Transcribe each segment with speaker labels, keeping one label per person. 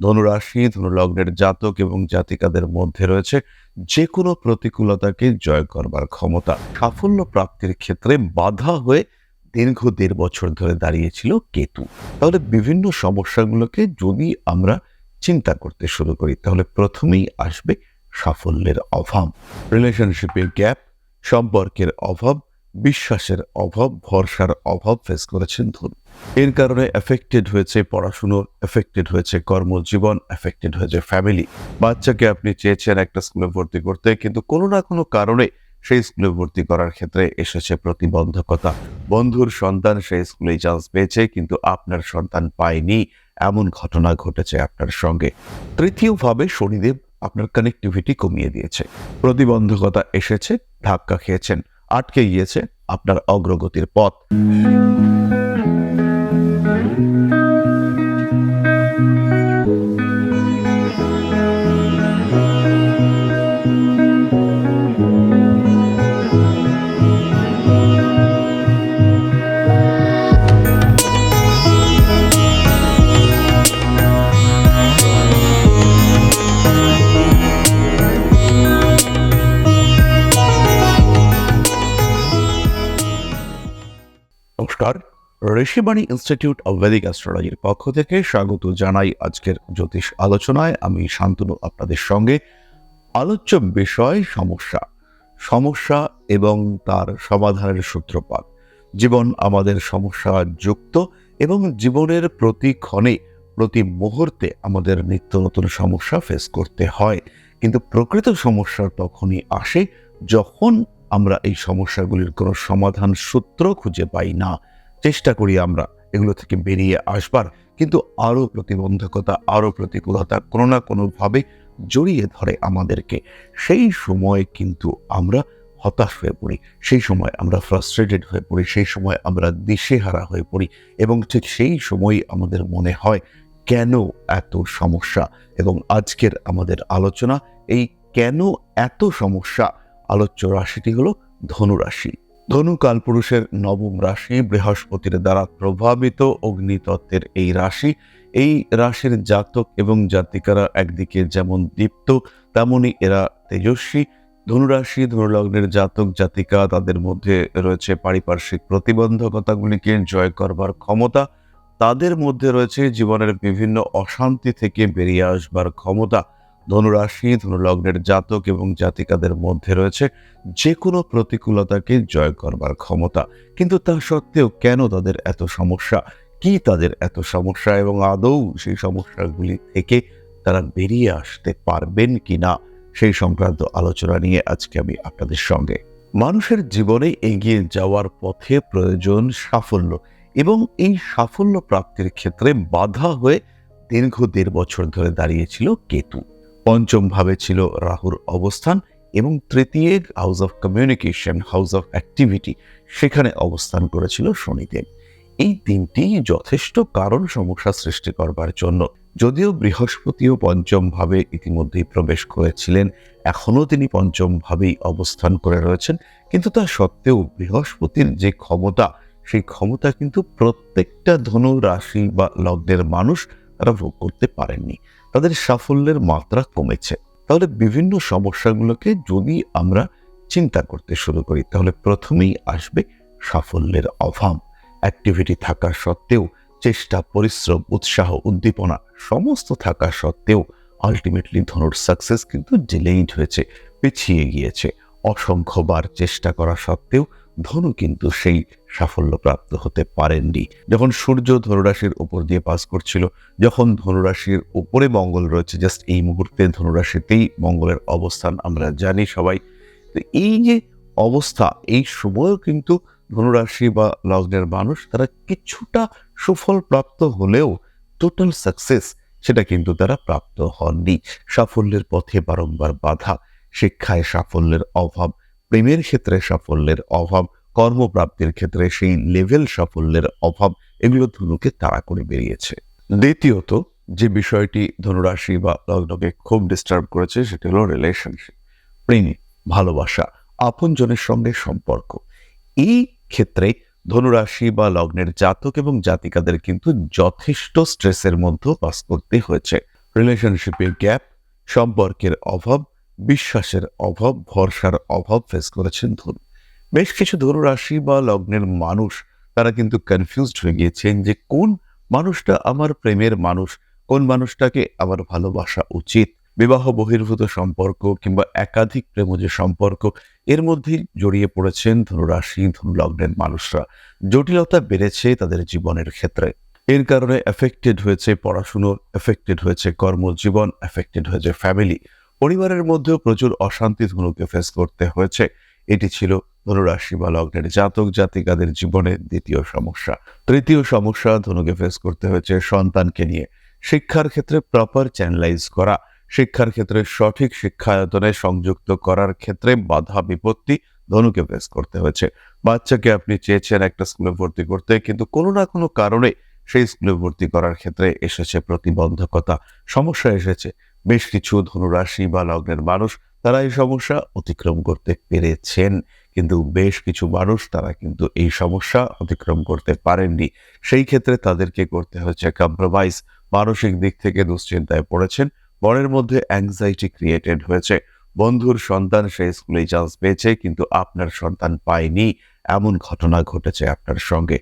Speaker 1: ধনুরাশি, ধনুলগ্নের জাতক এবং জাতিকাদের মধ্যে রয়েছে যে কোনো প্রতিকূলতাকে জয় করবার ক্ষমতা। সাফল্য প্রাপ্তির ক্ষেত্রে বাধা হয়ে দীর্ঘ দেড় বছর ধরে দাঁড়িয়েছিল কেতু। তাহলে বিভিন্ন সমস্যাগুলোকে যদি আমরা চিন্তা করতে শুরু করি, তাহলে প্রথমেই আসবে সাফল্যের অভাব। রিলেশনশিপের গ্যাপ সম্পর্কের অভাব বিশ্বাসের অভাব, ভরসার অভাব ফেস করেছেন ধনু এর কারণে এফেক্টেড হয়েছে পড়াশুনো এফেক্টেড হয়েছে কর্মজীবন এফেক্টেড হয়েছে ফ্যামিলি বাচ্চাকে আপনি চেয়েছেন একটা স্কুলে ভর্তি করতে, কিন্তু কোনো না কোনো কারণে সেই স্কুলে ভর্তি করার ক্ষেত্রে এসেছে প্রতিবন্ধকতা। বন্ধুর সন্তান সেই স্কুলেই চান্স পেয়েছে, কিন্তু আপনার সন্তান পায়নি। এমন ঘটনা ঘটেছে আপনার সঙ্গে। তৃতীয়ভাবে শনিদেব আপনার কানেক্টিভিটি কমিয়ে দিয়েছে। প্রতিবন্ধকতা এসেছে, ধাক্কা খেয়েছেন। আটকে গিয়েছে আপনার অগ্রগতির পথ। নমস্কার। ঋষিবাণী ইনস্টিটিউট অব ভেদিক অ্যাস্ট্রোলজির পক্ষ থেকে স্বাগত জানাই আজকের জ্যোতিষ আলোচনায়। আমি শান্তনু, আপনাদের সঙ্গে। আলোচ্য বিষয়, সমস্যা। সমস্যা এবং তার সমাধানের সূত্রপাত। জীবন আমাদের সমস্যা যুক্ত এবং জীবনের প্রতি ক্ষণে, প্রতি মুহূর্তে আমাদের নিত্য নতুন সমস্যা ফেস করতে হয়। কিন্তু প্রকৃত সমস্যা তখনই আসে যখন আমরা এই সমস্যাগুলির কোনো সমাধান সূত্র খুঁজে পাই না। চেষ্টা করি আমরা এগুলো থেকে বেরিয়ে আসবার। কিন্তু আরও প্রতিবন্ধকতা, আরও প্রতিকূলতা কোনো না কোনোভাবে জড়িয়ে ধরে আমাদেরকে। সেই সময় কিন্তু আমরা হতাশ হয়ে পড়ি। সেই সময় আমরা ফ্রাস্ট্রেটেড হয়ে পড়ি। সেই সময় আমরা দিশেহারা হয়ে পড়ি। এবং ঠিক সেই সময়ই আমাদের মনে হয়, কেন এত সমস্যা? এবং আজকের আমাদের আলোচনা এই কেন এত সমস্যা আলোচ্য রাশিটি হলো ধনুরাশি ধনু কালপুরুষের নবম রাশি বৃহস্পতির দ্বারা প্রভাবিত অগ্নিতত্ত্বের এই রাশি। এই রাশির জাতক এবং জাতিকারা একদিকে যেমন দীপ্ত, তেমনি এরা তেজস্বী। ধনুরাশি ধনুলগ্নের জাতক, জাতিকা তাদের মধ্যে রয়েছে পারিপার্শ্বিক প্রতিবন্ধকতাগুলিকে জয় করবার ক্ষমতা। তাদের মধ্যে রয়েছে জীবনের বিভিন্ন অশান্তি থেকে বেরিয়ে আসবার ক্ষমতা। ধনুরাশি, ধনুলগ্নের জাতক এবং জাতিকাদের মধ্যে রয়েছে যে কোনো প্রতিকূলতাকে জয় করবার ক্ষমতা। কিন্তু তা সত্ত্বেও কেন তাদের এত সমস্যা? কি তাদের এত সমস্যা এবং আদৌ সেই সমস্যাগুলি থেকে তারা বেরিয়ে আসতে পারবেন কি না সেই সংক্রান্ত আলোচনা নিয়ে আজকে আমি আপনাদের সঙ্গে। মানুষের জীবনে এগিয়ে যাওয়ার পথে প্রয়োজন সাফল্য এবং এই সাফল্য প্রাপ্তির ক্ষেত্রে বাধা হয়ে দীর্ঘ দেড় বছর ধরে দাঁড়িয়েছিল কেতু। পঞ্চম ভাবে ছিল রাহুর অবস্থান এবং তৃতীয় house of communication house of activity সেখানে অবস্থান করেছিল শনিদেব। এই তিনটি যথেষ্ট কারণ সমস্যা সৃষ্টি করবার জন্য। যদিও বৃহস্পতিও পঞ্চম ভাবে ইতিমধ্যেই প্রবেশ করেছিলেন, এখনও তিনি পঞ্চম ভাবেই অবস্থান করে রয়েছেন, কিন্তু তা সত্ত্বেও বৃহস্পতির যে ক্ষমতা, সেই ক্ষমতা কিন্তু প্রত্যেকটা ধনু, রাশি বা লগ্নের মানুষ তারা ভোগ করতে পারেননি। তাদের সাফল্যের মাত্রা কমেছে। তাহলে বিভিন্ন সমস্যাগুলোকে যদি আমরা চিন্তা করতে শুরু করি, তাহলে প্রথমেই আসবে সাফল্যের অভাব। অ্যাক্টিভিটি থাকা সত্ত্বেও চেষ্টা, পরিশ্রম, উৎসাহ, উদ্দীপনা সমস্ত থাকা সত্ত্বেও আলটিমেটলি ধনুর সাকসেস কিন্তু ডিলেইড হয়েছে, পিছিয়ে গিয়েছে। অসংখ্যবার চেষ্টা করা সত্ত্বেও ধনু কিন্তু সেই সাফল্য প্রাপ্ত হতে পারেননি। যখন সূর্য ধনুরাশির উপর দিয়ে পাস করছিল, যখন ধনুরাশির উপরে মঙ্গল রয়েছে জাস্ট এই মুহূর্তে ধনুরাশিতেই মঙ্গলের অবস্থান আমরা জানি সবাই। তো এই যে অবস্থা, এই সময়ও কিন্তু ধনুরাশি বা লগ্নের মানুষ তারা কিছুটা সুফল প্রাপ্ত হলেও টোটাল সাকসেস সেটা কিন্তু তারা প্রাপ্ত হননি। সাফল্যের পথে বারংবার বাধা, শিক্ষায় সাফল্যের অভাব প্রেমের ক্ষেত্রে সাফল্যের অভাব, কর্মপ্রাপ্তির ক্ষেত্রে সেই লেভেল সাফল্যের অভাব, এগুলো ধনুকে তাড়া করে বেরিয়েছে। দ্বিতীয়ত, যে বিষয়টি ধনুরাশি বা লগ্নকে খুব ডিস্টার্ব করেছে, সেটি হলো রিলেশনশিপ প্রেম ভালোবাসা, আপনজনের সঙ্গে সম্পর্ক। এই ক্ষেত্রে ধনুরাশি বা লগ্নের জাতক এবং জাতিকাদের কিন্তু যথেষ্ট স্ট্রেসের মধ্যে পাস করতে হয়েছে। রিলেশনশিপের গ্যাপ সম্পর্কের অভাব বিশ্বাসের অভাব, ভরসার অভাব ফেস করেছেন ধনু বেশ কিছু ধনু রাশি বা লগ্নের মানুষ, তারা কিন্তু কনফিউজড হয়ে গিয়েছেন যে কোন মানুষটা আমার প্রেমের মানুষ, কোন মানুষটাকে আমার ভালোবাসা উচিত? বিবাহ, বহির্ভূত সম্পর্ক কিংবা একাধিক প্রেম যে সম্পর্ক, এর মধ্যেই জড়িয়ে পড়েছেন ধনুরাশি, ধনুলগ্নের মানুষরা। জটিলতা বেড়েছে তাদের জীবনের ক্ষেত্রে। এর কারণে এফেক্টেড হয়েছে পড়াশুনো এফেক্টেড হয়েছে কর্মজীবন এফেক্টেড হয়েছে ফ্যামিলি পরিবারের মধ্যেও প্রচুর অশান্তি ধনুকে ফেস করতে হয়েছে। এটি ছিল ধনুরাশি বা লগ্নের জাতক জাতিকাদের জীবনে দ্বিতীয় সমস্যা। তৃতীয় সমস্যা ধনুকে ফেস করতে হয়েছে সন্তানকে নিয়ে। শিক্ষার ক্ষেত্রে প্রপার চ্যানেলাইজ করা। শিক্ষার ক্ষেত্রে সঠিক শিক্ষায়তনে সংযুক্ত করার ক্ষেত্রে বাধা বিপত্তি ধনুকে ফেস করতে হয়েছে। বাচ্চাকে আপনি চেয়েছেন একটা স্কুলে ভর্তি করতে, কিন্তু কোনো না কোনো কারণে সেই স্কুলে ভর্তি করার ক্ষেত্রে এসেছে প্রতিবন্ধকতা। সমস্যা এসেছে। বেশ কিছু ধনুরাশি বা লগ্নের মানুষ তারা এই সমস্যা অতিক্রম করতে পেরেছেন। কিন্তু বেশ কিছু মানুষ তারা কিন্তু এই সমস্যা অতিক্রম করতে পারেননি। সেই ক্ষেত্রে তাদেরকে করতে হচ্ছে কম্প্রোমাইজ মানসিক দিক থেকে দুশ্চিন্তায় পড়েছেন। মনের মধ্যে অ্যাংজাইটি ক্রিয়েটেড হয়েছে। বন্ধুর সন্তান সেই স্কুলেই চান্স পেয়েছে, কিন্তু আপনার সন্তান পায়নি। এমন ঘটনা ঘটেছে আপনার সঙ্গে।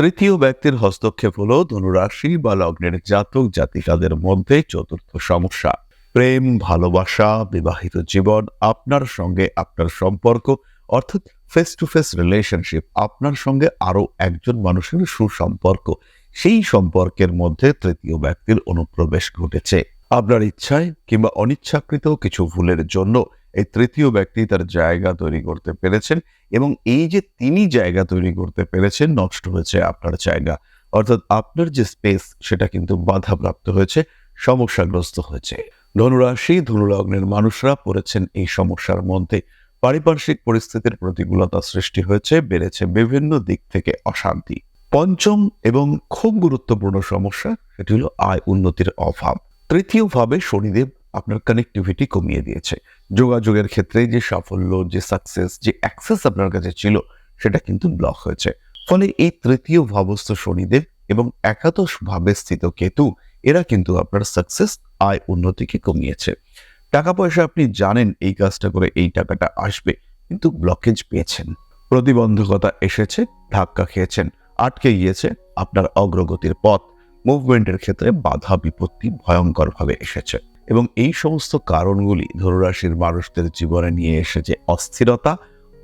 Speaker 1: তৃতীয় ব্যক্তির হস্তক্ষেপ হল ধনুরাশি বা লগ্নের জাতক জাতিকাদের মধ্যে চতুর্থ সমস্যা। প্রেম, ভালোবাসা, বিবাহিত জীবন, আপনার সঙ্গে আপনার সম্পর্ক, অর্থাৎ ফেস টু ফেস রিলেশনশিপ আপনার সঙ্গে আরও একজন মানুষের সুসম্পর্ক। সেই সম্পর্কের মধ্যে তৃতীয় ব্যক্তির অনুপ্রবেশ ঘটেছে। আপনার ইচ্ছায় কিংবা অনিচ্ছাকৃত কিছু ভুলের জন্য এই তৃতীয় ব্যক্তি তার জায়গা তৈরি করতে পেরেছেন এবং এই যে তিনি জায়গা তৈরি করতে পেরেছেন নষ্ট হয়েছে আপনার জায়গা। অর্থাৎ আপনার যে স্পেস, সেটা কিন্তু বাধাপ্রাপ্ত হয়েছে, সমস্যাগ্রস্ত হয়েছে। ধনুরাশি, ধনুলগ্নের মানুষরা পড়েছেন এই সমস্যার মধ্যে। পারিপার্শ্বিক পরিস্থিতির প্রতিকূলতা সৃষ্টি হয়েছে, বেড়েছে বিভিন্ন দিক থেকে অশান্তি। পঞ্চম এবং খুব গুরুত্বপূর্ণ সমস্যা, সেটি হলো আয় উন্নতির অভাব। তৃতীয়ভাবে শনিদেব আপনার কানেক্টিভিটি কমিয়ে দিয়েছে। যোগাযোগের ক্ষেত্রে যে সাফল্য, যে সাকসেস যে অ্যাক্সেস আপনার কাছে ছিল, সেটা কিন্তু ব্লক হয়েছে। ফলে এই তৃতীয় ভাবস্থ শনিদেব এবং একাদশ ভাবে স্থিত কেতু, এরা কিন্তু আপনার সাকসেস আয় উন্নতিকে কমিয়েছে। টাকা পয়সা আপনি জানেন এই কাজটা করে এই টাকাটা আসবে, কিন্তু ব্লকেজ পেয়েছেন। প্রতিবন্ধকতা এসেছে, ধাক্কা খেয়েছেন, আটকে গিয়েছে আপনার অগ্রগতির পথ। মুভমেন্টের ক্ষেত্রে বাধা বিপত্তি ভয়ঙ্করভাবে এসেছে। এবং এই সমস্ত কারণগুলি ধনুরাশির মানুষদের জীবনে নিয়ে এসেছে অস্থিরতা,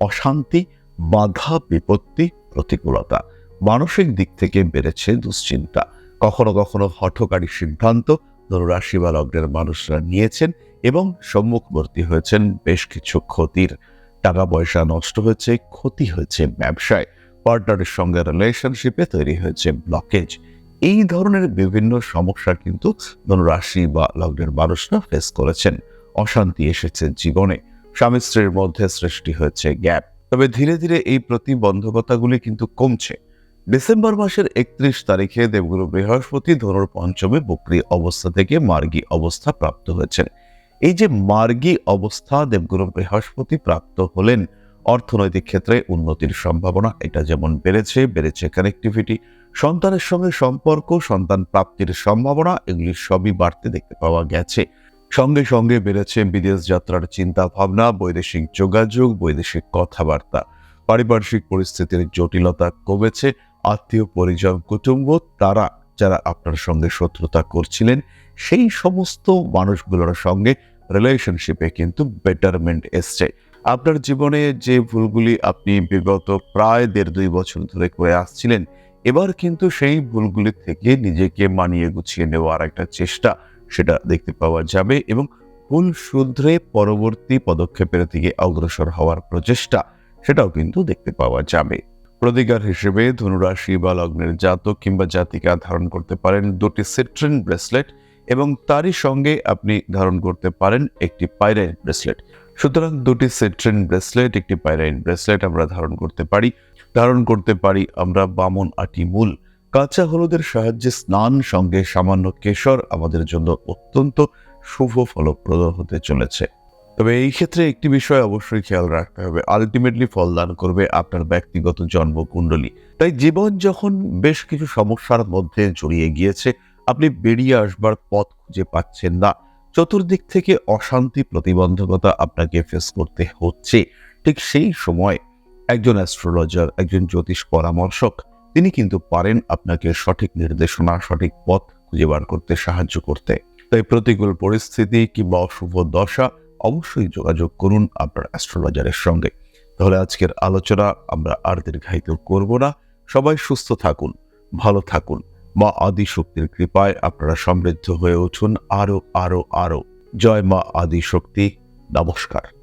Speaker 1: অশান্তি, বাধা বিপত্তি, প্রতিকূলতা। মানসিক দিক থেকে বেড়েছে দুশ্চিন্তা। কখনো কখনো হঠকারী সিদ্ধান্ত ধনুরাশি বা লগ্নের মানুষরা নিয়েছেন এবং সম্মুখবর্তী হয়েছেন বেশ কিছু ক্ষতির। টাকা পয়সা নষ্ট হয়েছে, ক্ষতি হয়েছে ব্যবসায়। পার্টনারের সঙ্গে রিলেশনশিপে তৈরি হয়েছে ব্লকেজ এই ধরনের বিভিন্ন সমস্যা কিন্তু ধনুরাশি বা লগ্নের মানুষরা ফেস করেছেন। অশান্তি এসেছে জীবনে। স্বামী স্ত্রীর মধ্যে সৃষ্টি হয়েছে গ্যাপ তবে ধীরে ধীরে এই প্রতিবন্ধকতাগুলি কিন্তু কমছে। ডিসেম্বর মাসের একত্রিশ তারিখে দেবগুরু বৃহস্পতি ধনুর পঞ্চমে বক্রি অবস্থা থেকে মার্গী অবস্থা প্রাপ্ত হয়েছেন। এই যে মার্গী অবস্থা দেবগুরু বৃহস্পতি প্রাপ্ত হলেন অর্থনৈতিক ক্ষেত্রে উন্নতির সম্ভাবনা, এটা যেমন বেড়েছে বেড়েছে কানেক্টিভিটি সন্তানের সঙ্গে সম্পর্ক, সন্তান প্রাপ্তির সম্ভাবনা, এগুলি সবই বাড়তে দেখতে পাওয়া গেছে। সঙ্গে সঙ্গে বেড়েছে বিদেশ যাত্রার চিন্তা ভাবনা বৈদেশিক যোগাযোগ, বৈদেশিক কথাবার্তা। পারিপার্শ্বিক পরিস্থিতির জটিলতা কমেছে, আত্মীয়, পরিজন, কুটুম্ব, তারা যারা আপনার সঙ্গে শত্রুতা করছিলেন, সেই সমস্ত মানুষগুলোর সঙ্গে রিলেশনশিপে কিন্তু বেটারমেন্ট এসছে। আপনার জীবনে যে ভুলগুলি আপনি বিগত প্রায় দেড় দুই বছর ধরে করে আসছিলেন, এবার কিন্তু সেই ভুলগুলি থেকে নিজেকে মানিয়ে গুছিয়ে নেওয়ার একটা চেষ্টা সেটা দেখতে পাওয়া যাবে এবং ভুল শুধরে পরবর্তী পদক্ষেপের দিকে অগ্রসর হওয়ার প্রচেষ্টা সেটাও কিন্তু দেখতে পাওয়া যাবে। প্রতিকার হিসেবে ধনুরাশি বা লগ্নের জাতক কিংবা জাতিকা ধারণ করতে পারেন দুটি সিট্রিন ব্রেসলেট এবং তারই সঙ্গে আপনি ধারণ করতে পারেন একটি পাইরাইন ব্রেসলেট। সুতরাং দুটি সিট্রিন ব্রেসলেট, একটি পাইরাইন ব্রেসলেট আমরা ধারণ করতে পারি। ধারণ করতে পারি আমরা বামন আটি মূল। কাঁচা হলুদের সাহায্যে স্নান সঙ্গে সামান্য কেশর আমাদের জন্য অত্যন্ত শুভ ফলপ্রদ হতে চলেছে। তবে এই ক্ষেত্রে একটি বিষয় অবশ্যই খেয়াল রাখতে হবে। আলটিমেটলি ফলদান করবে আপনার ব্যক্তিগত জন্মকুণ্ডলী। তাই জীবন যখন বেশ কিছু সমস্যার মধ্যে জড়িয়ে গিয়েছে, আপনি বেরিয়ে আসবার পথ খুঁজে পাচ্ছেন না। চতুর্দিক থেকে অশান্তি, প্রতিবন্ধকতা আপনাকে ফেস করতে হচ্ছে। ঠিক সেই সময় একজন অ্যাস্ট্রোলজার একজন জ্যোতিষ পরামর্শক, তিনি কিন্তু পারেন আপনাকে সঠিক নির্দেশনা, সঠিক পথ খুঁজে বার করতে সাহায্য করতে। তাই প্রতিকূল পরিস্থিতি কিংবা অশুভ দশা অবশ্যই যোগাযোগ করুন আপনার অ্যাস্ট্রোলজারের সঙ্গে। তাহলে আজকের আলোচনা আমরা আর দীর্ঘায়িত করব না। সবাই সুস্থ থাকুন, ভালো থাকুন। মা আদি শক্তির কৃপায় আপনারা সমৃদ্ধ হয়ে উঠুন আরও আরও আরও। জয় মা আদি শক্তি নমস্কার।